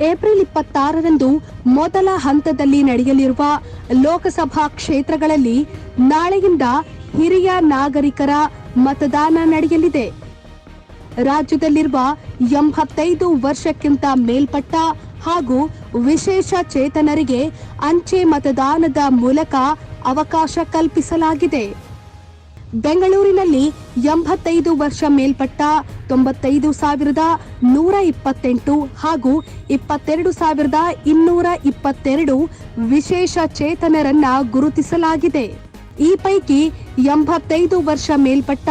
April ಇಪ್ಪತ್ತಾರರಂದು ಮೊದಲ ಹಂತದಲ್ಲಿ ನಡೆಯಲಿರುವ ಲೋಕಸಭಾ ಕ್ಷೇತ್ರಗಳಲ್ಲಿ ನಾಳೆಯಿಂದ ಹಿರಿಯ ನಾಗರಿಕರ ಮತದಾನ ನಡೆಯಲಿದೆ. ರಾಜ್ಯದಲ್ಲಿರುವ ಎಂಬತ್ತೈದು ವರ್ಷಕ್ಕಿಂತ ಮೇಲ್ಪಟ್ಟ ಹಾಗೂ ವಿಶೇಷ ಚೇತನರಿಗೆ ಅಂಚೆ ಮತದಾನದ ಮೂಲಕ ಅವಕಾಶ ಕಲ್ಪಿಸಲಾಗಿದೆ. ಬೆಂಗಳೂರಿನಲ್ಲಿ ಎಂಬತ್ತೈದು ವರ್ಷ ಮೇಲ್ಪಟ್ಟ ತೊಂಬತ್ತೈದು ಸಾವಿರದ ನೂರ ಇಪ್ಪತ್ತೆಂಟು ಹಾಗೂ ಇಪ್ಪತ್ತೆರಡು ಸಾವಿರದ ಇನ್ನೂರ ಇಪ್ಪತ್ತೆರಡು ವಿಶೇಷ ಚೇತನರನ್ನ ಗುರುತಿಸಲಾಗಿದೆ. ಈ ಪೈಕಿ ಎಂಬತ್ತೈದು ವರ್ಷ ಮೇಲ್ಪಟ್ಟ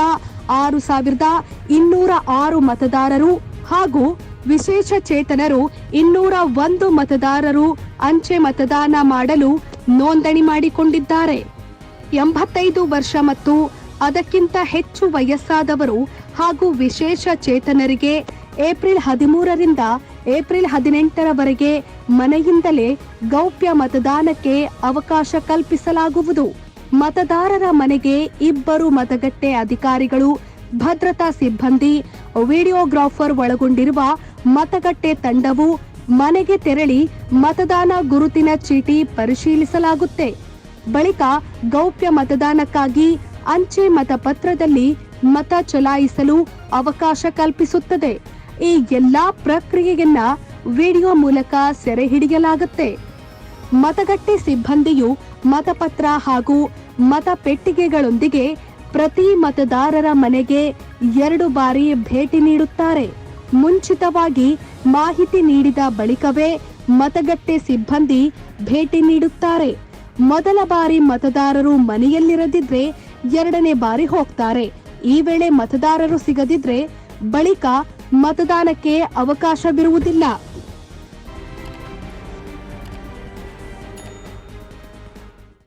ಆರು ಸಾವಿರದ ಇನ್ನೂರ ಆರು ಮತದಾರರು ಹಾಗೂ ವಿಶೇಷ ಚೇತನರು ಇನ್ನೂರ ಒಂದು ಮತದಾರರು ಅಂಚೆ ಮತದಾನ ಮಾಡಲು ನೋಂದಣಿ ಮಾಡಿಕೊಂಡಿದ್ದಾರೆ. ಎಂಬತ್ತೈದು ವರ್ಷ ಮತ್ತು ಅದಕ್ಕಿಂತ ಹೆಚ್ಚು ವಯಸ್ಸಾದವರು ಹಾಗೂ ವಿಶೇಷ ಚೇತನರಿಗೆ ಏಪ್ರಿಲ್ ಹದಿಮೂರರಿಂದ ಏಪ್ರಿಲ್ ಹದಿನೆಂಟರವರೆಗೆ ಮನೆಯಿಂದಲೇ ಗೌಪ್ಯ ಮತದಾನಕ್ಕೆ ಅವಕಾಶ ಕಲ್ಪಿಸಲಾಗುವುದು. ಮತದಾರರ ಮನೆಗೆ ಇಬ್ಬರು ಮತಗಟ್ಟೆ ಅಧಿಕಾರಿಗಳು, ಭದ್ರತಾ ಸಿಬ್ಬಂದಿ, ವಿಡಿಯೋಗ್ರಾಫರ್ ಒಳಗೊಂಡಿರುವ ಮತಗಟ್ಟೆ ತಂಡವು ಮನೆಗೆ ತೆರಳಿ ಮತದಾನ ಗುರುತಿನ ಚೀಟಿ ಪರಿಶೀಲಿಸಲಾಗುತ್ತೆ. ಬಳಿಕ ಗೌಪ್ಯ ಮತದಾನಕ್ಕಾಗಿ ಅಂಚೆ ಮತಪತ್ರದಲ್ಲಿ ಮತ ಚಲಾಯಿಸಲು ಅವಕಾಶ ಕಲ್ಪಿಸುತ್ತದೆ. ಈ ಎಲ್ಲಾ ಪ್ರಕ್ರಿಯೆಯನ್ನ ವಿಡಿಯೋ ಮೂಲಕ ಸೆರೆ ಹಿಡಿಯಲಾಗುತ್ತೆ. ಮತಗಟ್ಟೆ ಸಿಬ್ಬಂದಿಯು ಮತಪತ್ರ ಹಾಗೂ ಮತ ಪೆಟ್ಟಿಗೆಗಳೊಂದಿಗೆ ಪ್ರತಿ ಮತದಾರರ ಮನೆಗೆ ಎರಡು ಬಾರಿ ಭೇಟಿ ನೀಡುತ್ತಾರೆ. ಮುಂಚಿತವಾಗಿ ಮಾಹಿತಿ ನೀಡಿದ ಬಳಿಕವೇ ಮತಗಟ್ಟೆ ಸಿಬ್ಬಂದಿ ಭೇಟಿ ನೀಡುತ್ತಾರೆ. ಮೊದಲ ಬಾರಿ ಮತದಾರರು ಮನೆಯಲ್ಲಿರದಿದ್ರೆ ಎರಡನೇ ಬಾರಿ ಹೋಗ್ತಾರೆ. ಈ ವೇಳೆ ಮತದಾರರು ಸಿಗದಿದ್ರೆ ಬಳಿಕ ಮತದಾನಕ್ಕೆ ಅವಕಾಶವಿರುವುದಿಲ್ಲ.